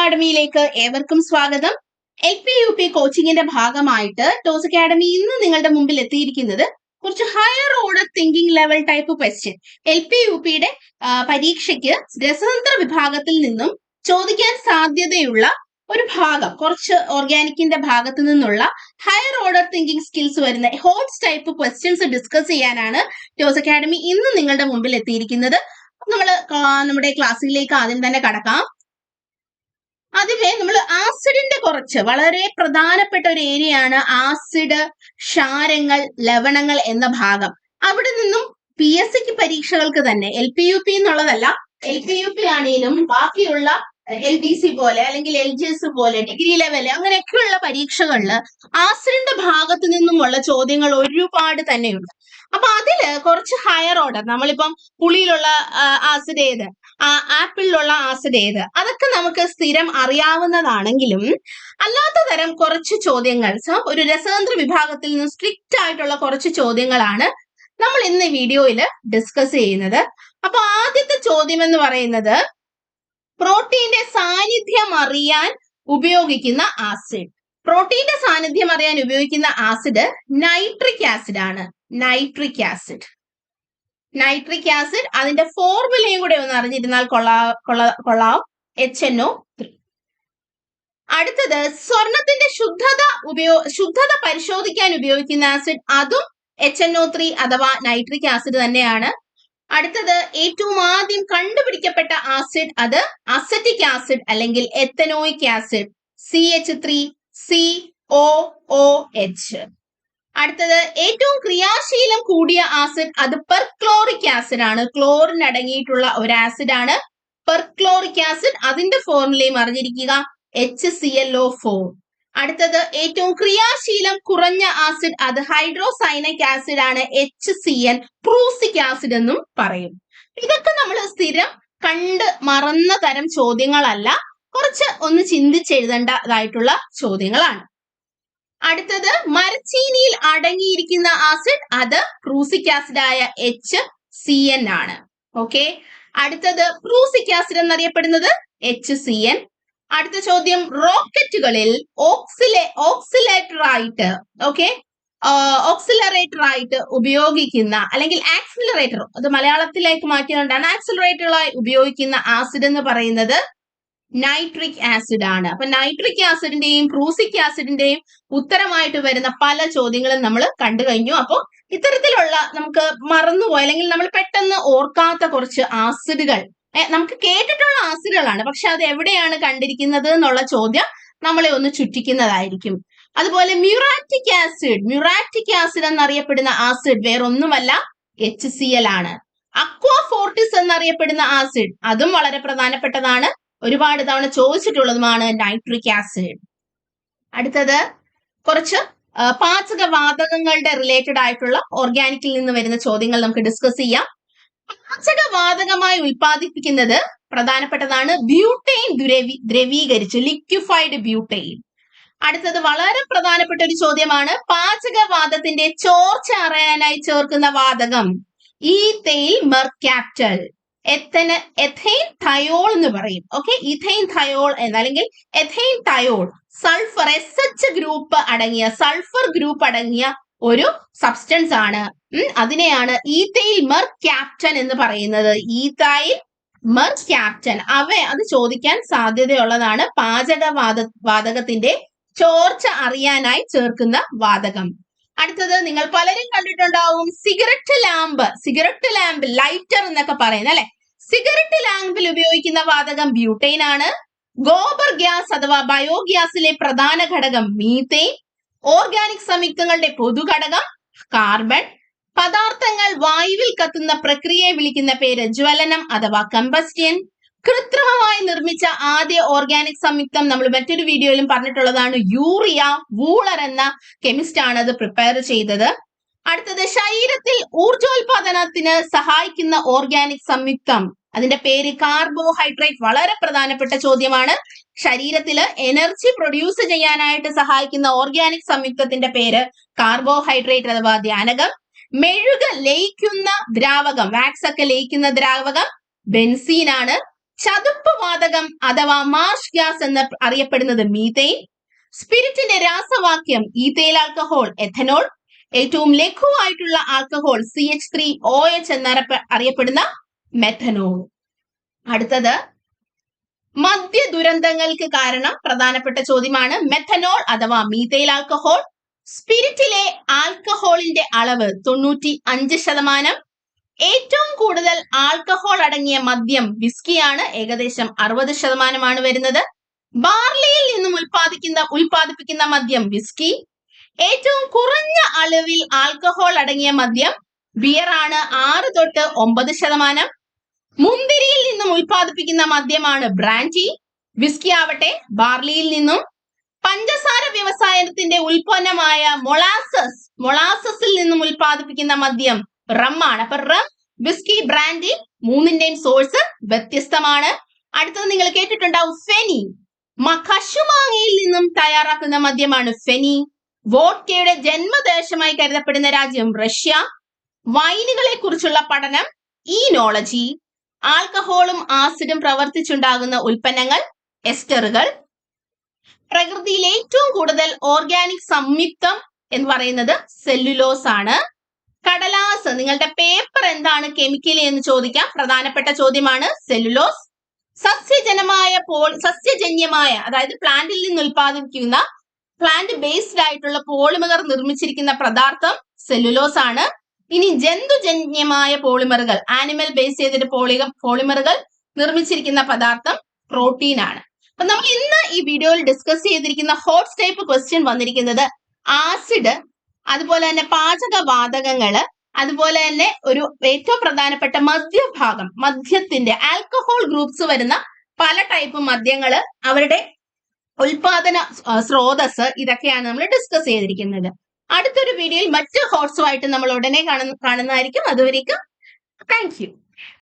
അക്കാഡമിയിലേക്ക് ഏവർക്കും സ്വാഗതം. L P U P കോച്ചിങ്ങിന്റെ ഭാഗമായിട്ട് ടോസ് അക്കാഡമി ഇന്ന് നിങ്ങളുടെ മുമ്പിൽ എത്തിയിരിക്കുന്നത് കുറച്ച് higher order thinking level type question L P U പിയുടെ പരീക്ഷയ്ക്ക് രസതന്ത്ര വിഭാഗത്തിൽ നിന്നും ചോദിക്കാൻ സാധ്യതയുള്ള ഒരു ഭാഗം കുറച്ച് ഓർഗാനിക്കിന്റെ ഭാഗത്തു നിന്നുള്ള ഹയർ ഓർഡർ തിങ്കിങ് സ്കിൽസ് വരുന്ന ഹോട്ട്സ് ടൈപ്പ് ക്വസ്റ്റ്യൻസ് ഡിസ്കസ് ചെയ്യാനാണ് ടോസ് അക്കാഡമി ഇന്ന് നിങ്ങളുടെ മുമ്പിൽ എത്തിയിരിക്കുന്നത്. നമ്മൾ നമ്മുടെ ക്ലാസ്സിലേക്ക് ആദ്യം തന്നെ കടക്കാം. ആദ്യമേ നമ്മൾ ആസിഡിന്റെ കുറച്ച് വളരെ പ്രധാനപ്പെട്ട ഒരു ഏരിയയാണ് ആസിഡ് ക്ഷാരങ്ങൾ ലവണങ്ങൾ എന്ന ഭാഗം. അവിടെ നിന്നും പി എസ് സിക്ക് പരീക്ഷകൾക്ക് തന്നെ എൽ പി യു പി എന്നുള്ളതല്ല എൽ പി യു പി ആണെങ്കിലും ബാക്കിയുള്ള എൽ ഡി സി പോലെ അല്ലെങ്കിൽ എൽ ജി എസ് പോലെ ഡിഗ്രി ലെവൽ അങ്ങനെയൊക്കെയുള്ള പരീക്ഷകളിൽ ആസിഡിന്റെ ഭാഗത്തു നിന്നുമുള്ള ചോദ്യങ്ങൾ ഒരുപാട് തന്നെയുണ്ട്. അപ്പൊ അതിൽ കുറച്ച് ഹയർ ഓർഡർ നമ്മളിപ്പം പുളിയിലുള്ള ആസിഡ് ഏത്? ആപ്പിളിലുള്ള ആസിഡ് ഏത്? അതൊക്കെ നമുക്ക് സ്ഥിരം അറിയാവുന്നതാണെങ്കിലും അല്ലാത്ത തരം കുറച്ച് ചോദ്യങ്ങൾ ഒരു രസതന്ത്ര വിഭാഗത്തിൽ നിന്ന് സ്ട്രിക്റ്റ് ആയിട്ടുള്ള കുറച്ച് ചോദ്യങ്ങളാണ് നമ്മൾ ഇന്ന് വീഡിയോയിൽ ഡിസ്കസ് ചെയ്യുന്നത്. അപ്പൊ ആദ്യത്തെ ചോദ്യം എന്ന് പറയുന്നത് പ്രോട്ടീന്റെ സാന്നിധ്യം അറിയാൻ ഉപയോഗിക്കുന്ന ആസിഡ്. പ്രോട്ടീന്റെ സാന്നിധ്യം അറിയാൻ ഉപയോഗിക്കുന്ന ആസിഡ് നൈട്രിക് ആസിഡ് ആണ് നൈട്രിക് ആസിഡ്. നൈട്രിക് ആസിഡ് അതിന്റെ ഫോർമുലയും കൂടെ ഒന്ന് അറിഞ്ഞിരുന്നാൽ കൊള്ളാ കൊള്ള കൊള്ളാം. എച്ച് എൻ ഒ അടുത്തത് സ്വർണത്തിന്റെ ശുദ്ധത ഉപയോ ശുദ്ധത പരിശോധിക്കാൻ ഉപയോഗിക്കുന്ന ആസിഡ് അതും എച്ച് എൻ ഒ ത്രീ അഥവാ നൈട്രിക് ആസിഡ് തന്നെയാണ്. അടുത്തത് ഏറ്റവും ആദ്യം കണ്ടുപിടിക്കപ്പെട്ട ആസിഡ് അത് അസറ്റിക് ആസിഡ് അല്ലെങ്കിൽ ethanoic acid C H three C O H അടുത്തത് ഏറ്റവും ക്രിയാശീലം കൂടിയ ആസിഡ് അത് പെർക്ലോറിക് ആസിഡ് ആണ്. ക്ലോറിൻ അടങ്ങിയിട്ടുള്ള ഒരു ആസിഡ് ആണ്. പെർക്ലോറിക് ആസിഡ് അതിന്റെ ഫോർമുലയും അറിഞ്ഞിരിക്കുക. H C L O four അടുത്തത് ഏറ്റവും ക്രിയാശീലം കുറഞ്ഞ ആസിഡ് അത് ഹൈഡ്രോസൈനിക് ആസിഡ് ആണ്. H C N prussic acid എന്നും പറയും. ഇതൊക്കെ നമ്മൾ സ്ഥിരം കണ്ട് മറന്ന തരം ചോദ്യങ്ങളല്ല. കുറച്ച് ഒന്ന് ചിന്തിച്ചെഴുതേണ്ടതായിട്ടുള്ള ചോദ്യങ്ങളാണ്. അടുത്തത് മരച്ചീനിയിൽ അടങ്ങിയിരിക്കുന്ന ആസിഡ് അത് ആസിഡ് ആയ എച്ച് സി എൻ ആണ്. ഓക്കെ അടുത്തത് പ്രൂസിക് ആസിഡ് എന്നറിയപ്പെടുന്നത് എച്ച് സി എൻ അടുത്ത ചോദ്യം റോക്കറ്റുകളിൽ ഓക്സിലെ ഓക്സിലേറ്റർ ആയിട്ട് ഓക്കെ ഓക്സിലറേറ്റർ ആയിട്ട് ഉപയോഗിക്കുന്ന അല്ലെങ്കിൽ ആക്സിലറേറ്റർ അത് മലയാളത്തിലേക്ക് മാറ്റിയതുകൊണ്ടാണ് ആക്സിലറേറ്ററായി ഉപയോഗിക്കുന്ന ആസിഡ് എന്ന് പറയുന്നത് നൈട്രിക് ആസിഡ് ആണ്. അപ്പൊ നൈട്രിക് ആസിഡിന്റെയും പ്രൂസിക് ആസിഡിന്റെയും ഉത്തരമായിട്ട് വരുന്ന പല ചോദ്യങ്ങളും നമ്മൾ കണ്ടു കഴിഞ്ഞു. അപ്പോൾ ഇത്തരത്തിലുള്ള നമുക്ക് മറന്നുപോയ അല്ലെങ്കിൽ നമ്മൾ പെട്ടെന്ന് ഓർക്കാത്ത കുറച്ച് ആസിഡുകൾ നമുക്ക് കേട്ടിട്ടുള്ള ആസിഡുകളാണ് പക്ഷെ അത് എവിടെയാണ് കണ്ടിരിക്കുന്നത് എന്നുള്ള ചോദ്യം നമ്മളെ ഒന്ന് ചുറ്റിക്കുന്നതായിരിക്കും. അതുപോലെ മ്യൂറാറ്റിക് ആസിഡ് മ്യൂറാറ്റിക് ആസിഡ് എന്നറിയപ്പെടുന്ന ആസിഡ് വേറൊന്നുമല്ല എച്ച് സി എൽ ആണ്. അക്വാഫോർട്ടിസ് എന്നറിയപ്പെടുന്ന ആസിഡ് അതും വളരെ പ്രധാനപ്പെട്ടതാണ്. ഒരുപാട് തവണ ചോദിച്ചിട്ടുള്ളതുമാണ് നൈട്രിക് ആസിഡ് അടുത്തത് കുറച്ച് പാചക വാതകങ്ങളുടെ റിലേറ്റഡ് ആയിട്ടുള്ള ഓർഗാനിക്കിൽ നിന്ന് വരുന്ന ചോദ്യങ്ങൾ നമുക്ക് ഡിസ്കസ് ചെയ്യാം. പാചക വാതകമായി ഉൽപ്പാദിപ്പിക്കുന്നത് പ്രധാനപ്പെട്ടതാണ് ബ്യൂട്ടെയിൻ ദ്രവി ദ്രവീകരിച്ച് ലിക്വിഫൈഡ് ബ്യൂട്ടെയിൻ അടുത്തത് വളരെ പ്രധാനപ്പെട്ട ഒരു ചോദ്യമാണ് പാചകവാദത്തിന്റെ ചോർച്ച അറിയാനായി ചേർക്കുന്ന വാതകം ഈ തേയിൽ മെർക്യാപ്റ്റൽ എത്തന് എഥൈൻ തയോൾ എന്ന് പറയും. Okay ഇഥൈൻ തയോൾ എന്നല്ലെങ്കിൽ ethane thiol sulphur S H group അടങ്ങിയ സൾഫർ ഗ്രൂപ്പ് അടങ്ങിയ ഒരു സബ്സ്റ്റൻസ് ആണ്. അതിനെയാണ് ഈത്തയിൽ മെർ ക്യാപ്റ്റൻ എന്ന് പറയുന്നത്. ഈത്തയിൽ മെർ ക്യാപ്റ്റൻ അവ അത് ചോദിക്കാൻ സാധ്യതയുള്ളതാണ് പാചകവാത വാതകത്തിന്റെ ചോർച്ച അറിയാനായി ചേർക്കുന്ന വാതകം. അടുത്തത് നിങ്ങൾ പലരും കണ്ടിട്ടുണ്ടാവും cigarette lamp cigarette lamp lighter എന്നൊക്കെ പറയുന്നത് അല്ലെ? സിഗരറ്റ് ലാമ്പിൽ ഉപയോഗിക്കുന്ന വാതകം ബ്യൂട്ടൈൻ ആണ്. ഗോബർ ഗ്യാസ് അഥവാ ബയോഗ്യാസിലെ പ്രധാന ഘടകം മീത്തൈൻ ഓർഗാനിക് സംയുക്തങ്ങളുടെ പൊതുഘടകം കാർബൺ. പദാർത്ഥങ്ങൾ വായുവിൽ കത്തുന്ന പ്രക്രിയയെ വിളിക്കുന്ന പേര് ജ്വലനം അഥവാ കമ്പസ്റ്റ്യൻ. കൃത്രിമമായി നിർമ്മിച്ച ഓർഗാനിക് സംയുക്തം നമ്മൾ മറ്റൊരു വീഡിയോയിലും പറഞ്ഞിട്ടുള്ളതാണ്. യൂറിയ വൂളർ എന്ന കെമിസ്റ്റ് ആണ് അത് പ്രിപ്പയർ ചെയ്തത്. അടുത്തത് ശരീരത്തിൽ ഊർജോൽപാദനത്തിന് സഹായിക്കുന്ന ഓർഗാനിക് സംയുക്തം. അതിന്റെ പേര് കാർബോഹൈഡ്രേറ്റ് വളരെ പ്രധാനപ്പെട്ട ചോദ്യമാണ്. ശരീരത്തിൽ എനർജി പ്രൊഡ്യൂസ് ചെയ്യാനായിട്ട് സഹായിക്കുന്ന ഓർഗാനിക് സംയുക്തത്തിന്റെ പേര് കാർബോഹൈഡ്രേറ്റ് അഥവാ ധ്യാനകം. മെഴുക ലയിക്കുന്ന ദ്രാവകം വാക്സ് ഒക്കെ ലയിക്കുന്ന ദ്രാവകം ബെൻസീൻ ആണ് ചതുപ്പ് വാതകം അഥവാ മാർഷ് ഗ്യാസ് എന്ന് അറിയപ്പെടുന്നത് മീതെയിൻ സ്പിരിറ്റിന്റെ രാസവാക്യം ഈതേൽ ആൽക്കഹോൾ എഥനോൾ. ഏറ്റവും ലഘുവായിട്ടുള്ള alcohol C H three O H എന്നറിയപ്പെ- അറിയപ്പെടുന്ന മെഥനോൾ. അടുത്തത് മദ്യ ദുരന്തങ്ങൾക്ക് കാരണം പ്രധാനപ്പെട്ട ചോദ്യമാണ് മെഥനോൾ അഥവാ മീതൈൽ ആൽക്കഹോൾ. സ്പിരിറ്റിലെ ആൽക്കഹോളിന്റെ അളവ് തൊണ്ണൂറ്റി അഞ്ച് ശതമാനം ഏറ്റവും കൂടുതൽ ആൽക്കഹോൾ അടങ്ങിയ മദ്യം വിസ്കിയാണ് ഏകദേശം അറുപത് ശതമാനമാണ് വരുന്നത്. ബാർലിയിൽ നിന്നും ഉൽപ്പാദിക്കുന്ന ഉൽപ്പാദിപ്പിക്കുന്ന മദ്യം വിസ്കി ഏറ്റവും കുറഞ്ഞ അളവിൽ ആൽക്കഹോൾ അടങ്ങിയ മദ്യം ബിയർ ആണ്. ആറ് തൊട്ട് ഒമ്പത് ശതമാനം. മുന്തിരിയിൽ നിന്നും ഉൽപ്പാദിപ്പിക്കുന്ന മദ്യമാണ് ബ്രാൻഡി വിസ്കി ആവട്ടെ ബാർലിയിൽ നിന്നും. പഞ്ചസാര വ്യവസായത്തിന്റെ ഉൽപ്പന്നമായ മൊളാസസ് മൊളാസസിൽ നിന്നും ഉൽപ്പാദിപ്പിക്കുന്ന മദ്യം റമ്മാണ് അപ്പൊ റം വിസ്കി ബ്രാൻഡി മൂന്നിന്റെയും സോഴ്സ് വ്യത്യസ്തമാണ്. അടുത്തത് നിങ്ങൾ കേട്ടിട്ടുണ്ടാവും ഫെനി. കശുമാങ്ങയിൽ നിന്നും തയ്യാറാക്കുന്ന മദ്യമാണ് ഫെനി. വോഡ്കയുടെ ജന്മദേശമായി കരുതപ്പെടുന്ന രാജ്യം റഷ്യ. വൈനുകളെ കുറിച്ചുള്ള പഠനം ഈനോളജി ആൽക്കഹോളും ആസിഡും പ്രവർത്തിച്ചുണ്ടാകുന്ന ഉൽപ്പന്നങ്ങൾ എസ്റ്ററുകൾ. പ്രകൃതിയിൽ ഏറ്റവും കൂടുതൽ ഓർഗാനിക് സംയുക്തം എന്ന് പറയുന്നത് സെല്ലുലോസ് ആണ്. കടലാസ് നിങ്ങളുടെ പേപ്പർ എന്താണ് കെമിക്കലി എന്ന് ചോദിക്കാം. പ്രധാനപ്പെട്ട ചോദ്യമാണ് സെല്ലുലോസ് സസ്യജനമായ പോൾ സസ്യജന്യമായ അതായത് പ്ലാന്റിൽ നിന്ന് ഉൽപ്പാദിപ്പിക്കുന്ന പ്ലാന്റ് ബേസ്ഡ് ആയിട്ടുള്ള പോളിമർ നിർമ്മിച്ചിരിക്കുന്ന പദാർത്ഥം സെല്ലുലോസ് ആണ്. ഇനി ജന്തുജന്യമായ പോളിമറുകൾ ആനിമൽ ബേസ് ചെയ്തിട്ട് പോളിക പോളിമറുകൾ നിർമ്മിച്ചിരിക്കുന്ന പദാർത്ഥം പ്രോട്ടീൻ ആണ്. അപ്പൊ നമ്മൾ ഇന്ന് ഈ വീഡിയോയിൽ ഡിസ്കസ് ചെയ്തിരിക്കുന്ന ഹോട്ട് ടൈപ്പ് ക്വസ്റ്റ്യൻ വന്നിരിക്കുന്നത് ആസിഡ് അതുപോലെ തന്നെ പാചകവാതകങ്ങൾ അതുപോലെ തന്നെ ഒരു ഏറ്റവും പ്രധാനപ്പെട്ട മദ്യഭാഗം മദ്യത്തിന്റെ ആൽക്കഹോൾ ഗ്രൂപ്പ്സ് വരുന്ന പല ടൈപ്പ് മദ്യങ്ങൾ അവരുടെ ഉൽപാദന സ്രോതസ് ഇതൊക്കെയാണ് നമ്മൾ ഡിസ്കസ് ചെയ്തിരിക്കുന്നത്. അടുത്തൊരു വീഡിയോയിൽ മറ്റ് ഹോട്ട്സുമായിട്ട് നമ്മൾ ഉടനെ കാണുന്ന കാണുന്നതായിരിക്കും. അതുവരേക്കും താങ്ക്